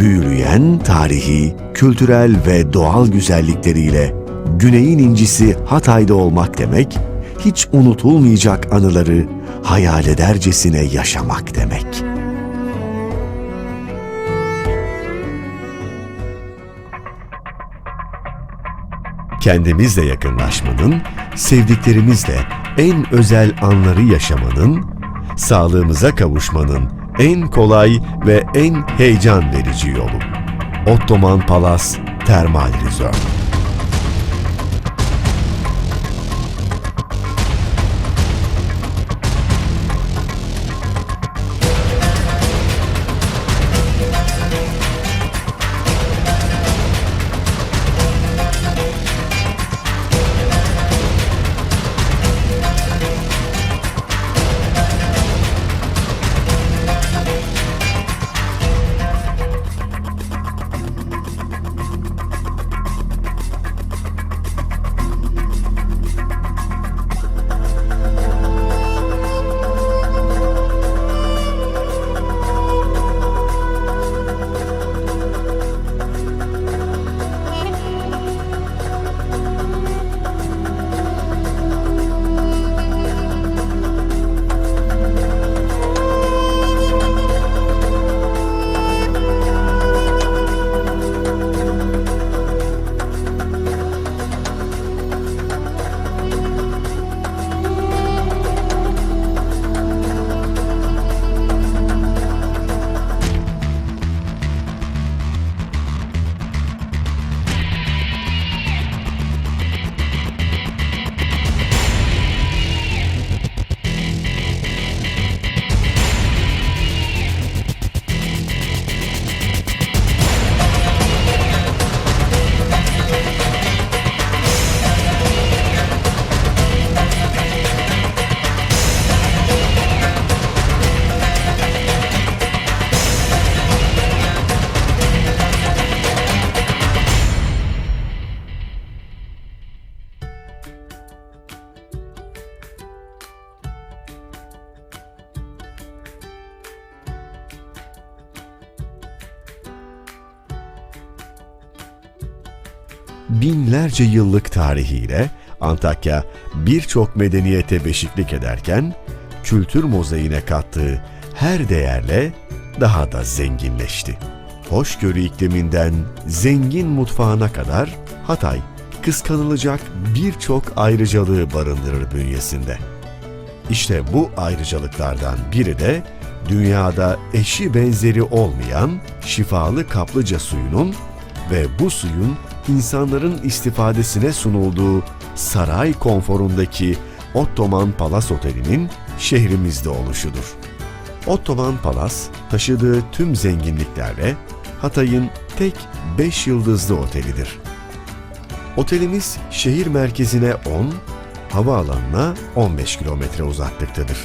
Büyüleyen tarihi, kültürel ve doğal güzellikleriyle Güney'in incisi Hatay'da olmak demek, hiç unutulmayacak anıları hayal edercesine yaşamak demek. Kendimizle yakınlaşmanın, sevdiklerimizle en özel anları yaşamanın, sağlığımıza kavuşmanın en kolay ve en heyecan verici yolu. Ottoman Palas Termal Resort. Binlerce yıllık tarihiyle Antakya birçok medeniyete beşiklik ederken kültür mozaiğine kattığı her değerle daha da zenginleşti. Hoşgörü ikliminden zengin mutfağına kadar Hatay kıskanılacak birçok ayrıcalığı barındırır bünyesinde. İşte bu ayrıcalıklardan biri de dünyada eşi benzeri olmayan şifalı kaplıca suyunun ve bu suyun insanların istifadesine sunulduğu saray konforundaki Ottoman Palas Oteli'nin şehrimizde oluşudur. Ottoman Palas taşıdığı tüm zenginliklerle Hatay'ın tek 5 yıldızlı otelidir. Otelimiz şehir merkezine 10, havaalanına 15 kilometre uzaklıktadır.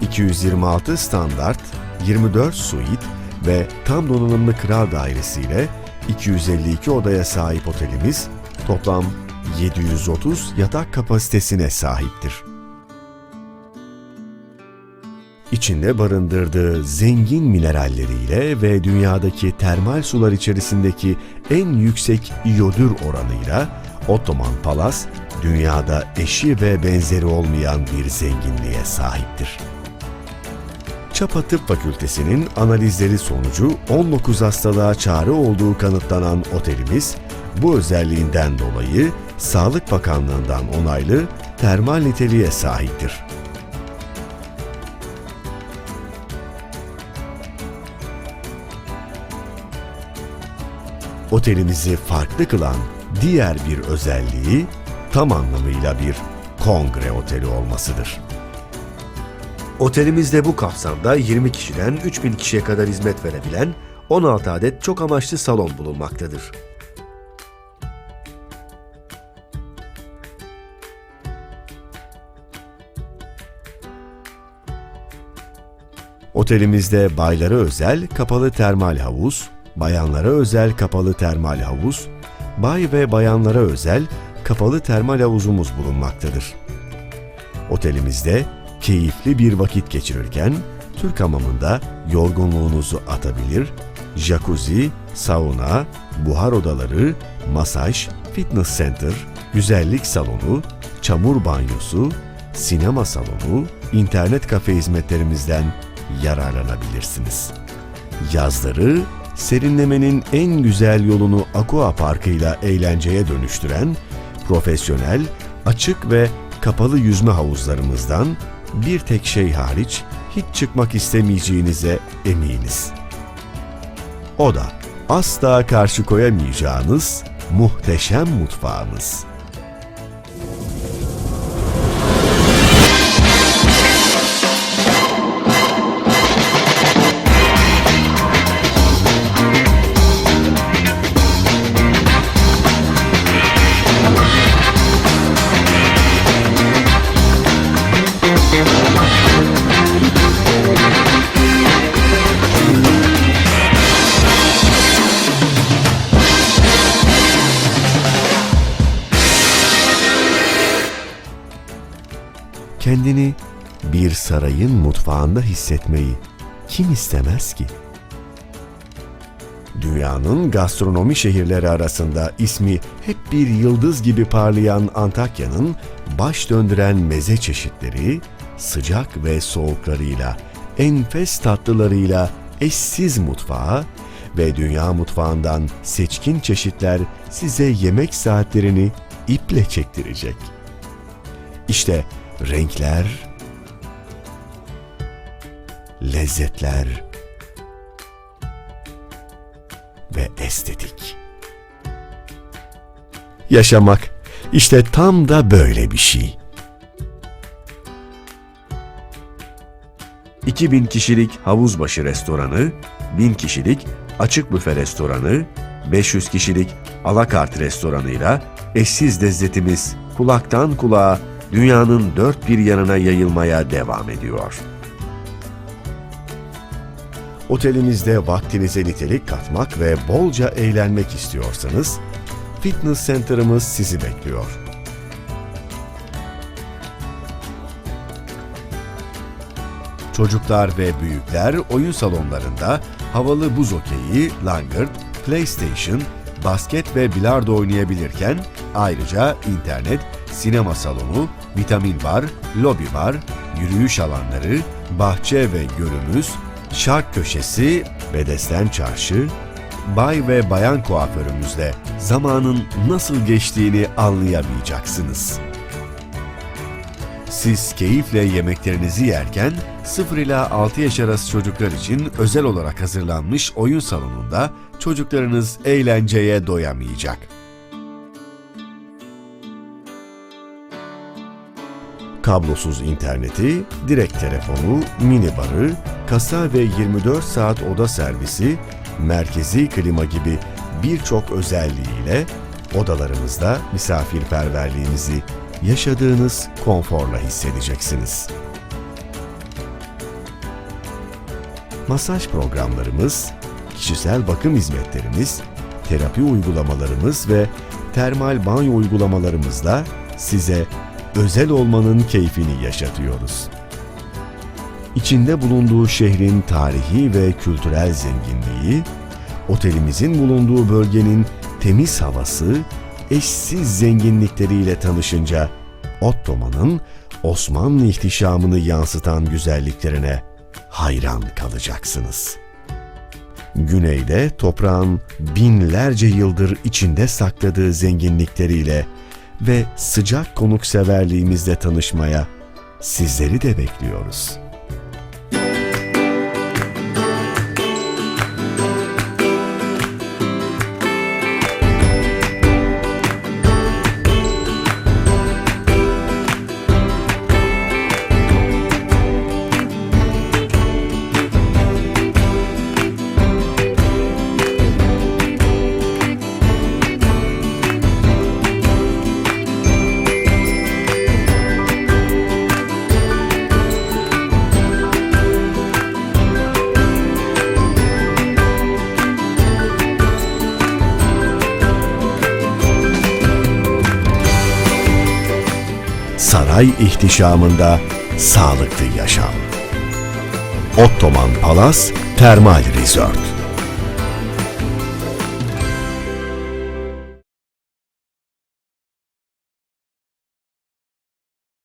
226 standart, 24 suite ve tam donanımlı kral dairesiyle 252 odaya sahip otelimiz toplam 730 yatak kapasitesine sahiptir. İçinde barındırdığı zengin mineralleriyle ve dünyadaki termal sular içerisindeki en yüksek iyodür oranıyla Ottoman Palas, dünyada eşi ve benzeri olmayan bir zenginliğe sahiptir. Çapa Tıp Fakültesi'nin analizleri sonucu 19 hastalığa çare olduğu kanıtlanan otelimiz, bu özelliğinden dolayı Sağlık Bakanlığı'ndan onaylı termal niteliğe sahiptir. Otelimizi farklı kılan diğer bir özelliği tam anlamıyla bir kongre oteli olmasıdır. Otelimizde bu kapsamda 20 kişiden 3000 kişiye kadar hizmet verebilen 16 adet çok amaçlı salon bulunmaktadır. Otelimizde baylara özel kapalı termal havuz, bayanlara özel kapalı termal havuz, bay ve bayanlara özel kapalı termal havuzumuz bulunmaktadır. Otelimizde keyifli bir vakit geçirirken Türk hamamında yorgunluğunuzu atabilir, jacuzzi, sauna, buhar odaları, masaj, fitness center, güzellik salonu, çamur banyosu, sinema salonu, internet kafe hizmetlerimizden yararlanabilirsiniz. Yazları serinlemenin en güzel yolunu Aqua Parkı'yla eğlenceye dönüştüren profesyonel, açık ve kapalı yüzme havuzlarımızdan bir tek şey hariç hiç çıkmak istemeyeceğinize eminiz. O da asla karşı koyamayacağınız muhteşem mutfağımız. Kendini bir sarayın mutfağında hissetmeyi kim istemez ki? Dünyanın gastronomi şehirleri arasında ismi hep bir yıldız gibi parlayan Antakya'nın baş döndüren meze çeşitleri, sıcak ve soğuklarıyla, enfes tatlılarıyla eşsiz mutfağı ve dünya mutfağından seçkin çeşitler size yemek saatlerini iple çektirecek. İşte renkler, lezzetler ve estetik. Yaşamak işte tam da böyle bir şey. 2000 kişilik havuzbaşı restoranı, 1000 kişilik açık büfe restoranı, 500 kişilik alakart restoranıyla eşsiz lezzetimiz kulaktan kulağa dünyanın dört bir yanına yayılmaya devam ediyor. Otelimizde vaktinize nitelik katmak ve bolca eğlenmek istiyorsanız, Fitness Center'ımız sizi bekliyor. Çocuklar ve büyükler oyun salonlarında havalı buz okeyi, langırt, PlayStation, basket ve bilardo oynayabilirken ayrıca internet, sinema salonu, vitamin bar, lobi bar, yürüyüş alanları, bahçe ve görümüz, şark köşesi, bedesten çarşı, bay ve bayan kuaförümüzde zamanın nasıl geçtiğini anlayamayacaksınız. Siz keyifle yemeklerinizi yerken 0 ila 6 yaş arası çocuklar için özel olarak hazırlanmış oyun salonunda çocuklarınız eğlenceye doyamayacak. Kablosuz interneti, direkt telefonu, mini barı, kasa ve 24 saat oda servisi, merkezi klima gibi birçok özelliğiyle odalarımızda misafirperverliğinizi yaşadığınız konforla hissedeceksiniz. Masaj programlarımız, kişisel bakım hizmetlerimiz, terapi uygulamalarımız ve termal banyo uygulamalarımızla size özel olmanın keyfini yaşatıyoruz. İçinde bulunduğu şehrin tarihi ve kültürel zenginliği, otelimizin bulunduğu bölgenin temiz havası, eşsiz zenginlikleriyle tanışınca Ottoman'ın Osmanlı ihtişamını yansıtan güzelliklerine hayran kalacaksınız. Güneyde toprağın binlerce yıldır içinde sakladığı zenginlikleriyle ve sıcak konukseverliğimizle tanışmaya sizleri de bekliyoruz. Saray ihtişamında sağlıklı yaşam. Ottoman Palas Termal Resort.